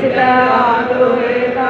Sitta ਆਤੋ ਵੇਤਾ